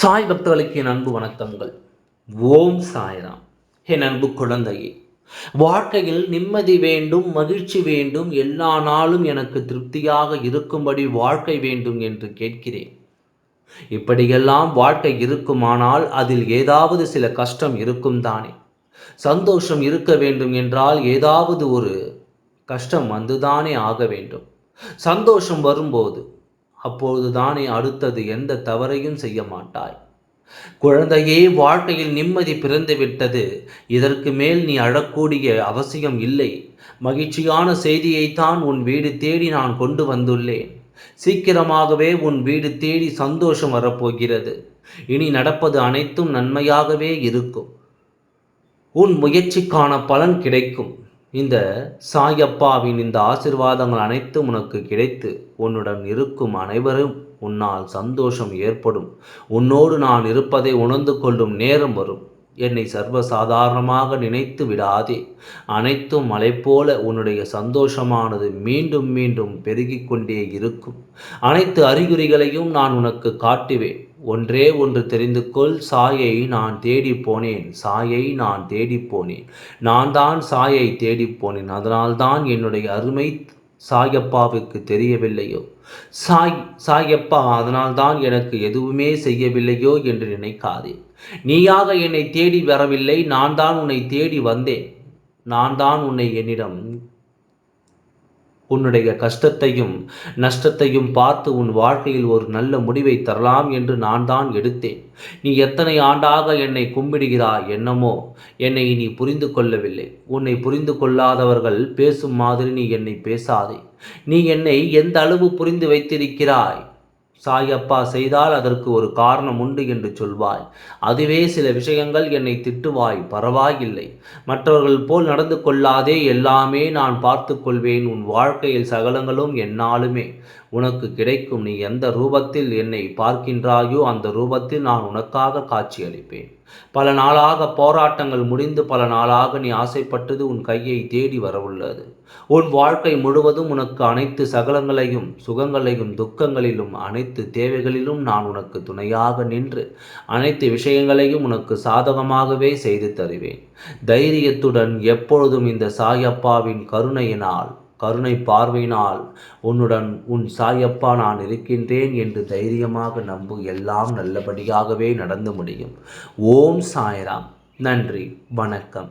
சாய் பக்தர்களுக்கு என் அன்பு வணக்கங்கள். ஓம் சாய்ராம். என் அன்பு குழந்தையே வாழ்க்கையில் நிம்மதி வேண்டும் மகிழ்ச்சி வேண்டும் எல்லா நாளும் எனக்கு திருப்தியாக இருக்கும்படி வாழ்க்கை வேண்டும் என்று கேட்கிறேன். இப்படியெல்லாம் வாழ்க்கை இருக்குமானால் அதில் ஏதாவது சில கஷ்டம் இருக்கும் தானே. சந்தோஷம் இருக்க வேண்டும் என்றால் ஏதாவது ஒரு கஷ்டம் வந்துதானே ஆக வேண்டும். சந்தோஷம் வரும்போது அப்பொழுது தானே அடுத்தது எந்த தவறையும் செய்ய மாட்டாய். குழந்தையே வாழ்க்கையில் நிம்மதி பிறந்துவிட்டது இதற்கு மேல் நீ அழக்கூடிய அவசியம் இல்லை. மகிழ்ச்சியான செய்தியைத்தான் உன் வீடு தேடி நான் கொண்டு வந்துள்ளேன். சீக்கிரமாகவே உன் வீடு தேடி சந்தோஷம் வரப்போகிறது. இனி நடப்பது அனைத்தும் நன்மையாகவே இருக்கும். உன் முயற்சிக்கான பலன் கிடைக்கும். இந்த சாயப்பாவின் இந்த ஆசிர்வாதங்கள் அனைத்தும் உனக்கு கிடைத்து உன்னுடன் இருக்கும் அனைவரும் உன்னால் சந்தோஷம் ஏற்படும். உன்னோடு நான் இருப்பதை உணர்ந்து கொள்ளும் நேரம் வரும். என்னை சர்வசாதாரணமாக நினைத்து விடாதே. அனைத்தும் மலை போல உன்னுடைய சந்தோஷமானது மீண்டும் மீண்டும் பெருகிக் கொண்டே இருக்கும். அனைத்து அறிகுறிகளையும் நான் உனக்கு காட்டுவேன். ஒன்றே ஒன்று தெரிந்து கொள் சாயை நான் தேடி போனேன் சாயை நான் தேடி போனேன். நான் தான் சாயை தேடி போனேன் அதனால்தான் என்னுடைய அருமை சாயப்பாவுக்கு தெரியவில்லையோ? சாய் சாயப்பா அதனால்தான் எனக்கு எதுவுமே செய்யவில்லையோ என்று நினைக்காதே. நீயாக என்னை தேடி வரவில்லை நான் தான் உன்னை தேடி வந்தேன். நான் தான் உன்னை என்னிடம் உன்னுடைய கஷ்டத்தையும் நஷ்டத்தையும் பார்த்து உன் வாழ்க்கையில் ஒரு நல்ல முடிவை தரலாம் என்று நான் தான் எடுத்தேன். நீ எத்தனை ஆண்டாக என்னை கும்பிடுகிறாய் என்னமோ என்னை நீ புரிந்து கொள்ளவில்லை. உன்னை புரிந்து கொள்ளாதவர்கள் பேசும் மாதிரி நீ என்னை பேசாதே. நீ என்னை எந்த அளவு புரிந்து வைத்திருக்கிறாய்? சாயப்பா செய்தால் அதற்கு ஒரு காரணம் உண்டு என்று சொல்வாய். அதுவே சில விஷயங்கள் என்னை திட்டுவாய் பரவாயில்லை. மற்றவர்கள் போல் நடந்து கொள்ளாதே எல்லாமே நான் பார்த்து கொள்வேன். உன் வாழ்க்கையில் சகலங்களும் என்னாலுமே உனக்கு கிடைக்கும். நீ எந்த ரூபத்தில் என்னை பார்க்கின்றாயோ அந்த ரூபத்தில் நான் உனக்காக காட்சியளிப்பேன். பல நாளாக போராட்டங்கள் முடிந்து பல நாளாக நீ ஆசைப்பட்டது உன் கையை தேடி வரவுள்ளது. உன் வாழ்க்கை முழுவதும் உனக்கு அனைத்து சகலங்களையும் சுகங்களையும் துக்கங்களிலும் அனைத்து தேவைகளிலும் நான் உனக்கு துணையாக நின்று அனைத்து விஷயங்களையும் உனக்கு சாதகமாகவே செய்து தருவேன். தைரியத்துடன் எப்பொழுதும் இந்த சாயப்பாவின் கருணையினால் கருணை பார்வையினால் உன்னுடன் உன் சாயப்பா நான் இருக்கின்றேன் என்று தைரியமாக நம்பு எல்லாம் நல்லபடியாகவே நடந்து முடியும். ஓம் சாய்ராம். நன்றி. வணக்கம்.